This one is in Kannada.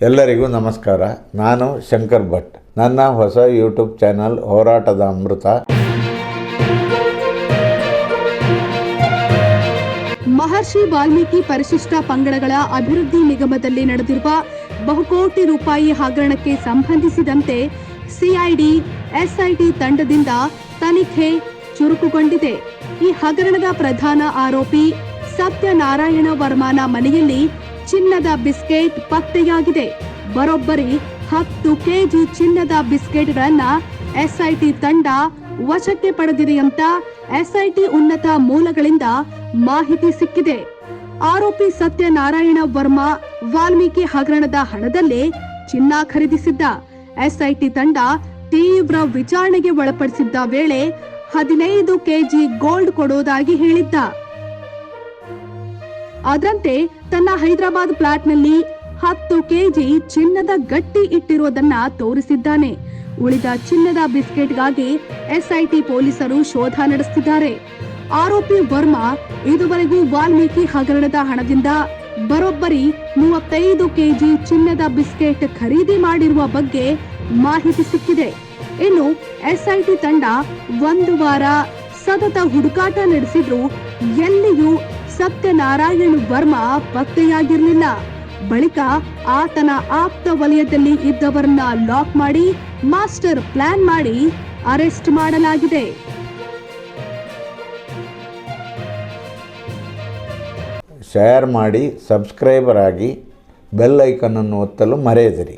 ಎಲ್ಲರಿಗೂ ನಮಸ್ಕಾರ. ನಾನು ಶಂಕರ್ ಭಟ್. ನನ್ನ ಹೊಸ ಯೂಟ್ಯೂಬ್ ಚಾನಲ್ ಹೋರಾಟದ ಅಮೃತ. ಮಹರ್ಷಿ ವಾಲ್ಮೀಕಿ ಪರಿಶಿಷ್ಟ ಪಂಗಡಗಳ ಅಭಿವೃದ್ಧಿ ನಿಗಮದಲ್ಲಿ ನಡೆದಿರುವ ಬಹುಕೋಟಿ ರೂಪಾಯಿ ಹಗರಣಕ್ಕೆ ಸಂಬಂಧಿಸಿದಂತೆ ಸಿಐಡಿ ಎಸ್ಐಟಿ ತಂಡದಿಂದ ತನಿಖೆ ಚುರುಕುಗೊಂಡಿದೆ. ಈ ಹಗರಣದ ಪ್ರಧಾನ ಆರೋಪಿ ಸತ್ಯನಾರಾಯಣ ವರ್ಮನ ಮನೆಯಲ್ಲಿ ಚಿನ್ನದ ಬಿಸ್ಕೆಟ್ ಪತ್ತೆಯಾಗಿದೆ. ಬರೋಬ್ಬರಿ ಹತ್ತು ಕೆಜಿ ಚಿನ್ನದ ಬಿಸ್ಕೆಟ್ಗಳನ್ನ ಎಸ್ಐಟಿ ತಂಡ ವಶಕ್ಕೆ ಪಡೆದಿದೆ ಅಂತ ಎಸ್ಐಟಿ ಉನ್ನತ ಮೂಲಗಳಿಂದ ಮಾಹಿತಿ ಸಿಕ್ಕಿದೆ. ಆರೋಪಿ ಸತ್ಯನಾರಾಯಣ ವರ್ಮಾ ವಾಲ್ಮೀಕಿ ಹಗರಣದ ಹಣದಲ್ಲೇ ಚಿನ್ನ ಖರೀದಿಸಿದ್ದ. ಎಸ್ಐಟಿ ತಂಡ ತೀವ್ರ ವಿಚಾರಣೆಗೆ ಒಳಪಡಿಸಿದ್ದ ವೇಳೆ ಹದಿನೈದು ಕೆಜಿ ಗೋಲ್ಡ್ ಕೊಡೋದಾಗಿ ಹೇಳಿದ್ದ. ಅದರಂತೆ ತನ್ನ ಹೈದರಾಬಾದ್ ಫ್ಲಾಟ್ನಲ್ಲಿ ಹತ್ತು ಕೆಜಿ ಚಿನ್ನದ ಗಟ್ಟಿ ಇಟ್ಟಿರುವುದನ್ನ ತೋರಿಸಿದ್ದಾನೆ. ಉಳಿದ ಚಿನ್ನದ ಬಿಸ್ಕೆಟ್ಗಾಗಿ ಎಸ್ಐಟಿ ಪೊಲೀಸರು ಶೋಧ ನಡೆಸುತ್ತಿದ್ದಾರೆ ಆರೋಪಿ ವರ್ಮಾ ಇದುವರೆಗೂ ವಾಲ್ಮೀಕಿ ಹಗರಣದ ಹಣದಿಂದ ಬರೋಬ್ಬರಿ ಮೂವತ್ತೈದು ಕೆಜಿ ಚಿನ್ನದ ಬಿಸ್ಕೆಟ್ ಖರೀದಿ ಮಾಡಿರುವ ಬಗ್ಗೆ ಮಾಹಿತಿ ಸಿಕ್ಕಿದೆ. ಇನ್ನು ಎಸ್ಐಟಿ ತಂಡ ಒಂದು ವಾರ ಸತತ ಹುಡುಕಾಟ ನಡೆಸಿದ್ರು ಎಲ್ಲಿಯೂ ಸತ್ಯನಾರಾಯಣ್ ವರ್ಮ ಪತ್ತೆಯಾಗಿರಲಿಲ್ಲ. ಬಳಿಕ ಆತನ ಆಪ್ತ ವಲಯದಲ್ಲಿ ಇದ್ದವರನ್ನ ಲಾಕ್ ಮಾಡಿ, ಮಾಸ್ಟರ್ ಪ್ಲಾನ್ ಮಾಡಿ ಅರೆಸ್ಟ್ ಮಾಡಲಾಗಿದೆ. ಶೇರ್ ಮಾಡಿ, ಸಬ್ಸ್ಕ್ರೈಬರ್ ಆಗಿ ಬೆಲ್ ಐಕನನ್ನು ಒತ್ತಲು ಮರೆಯದಿರಿ.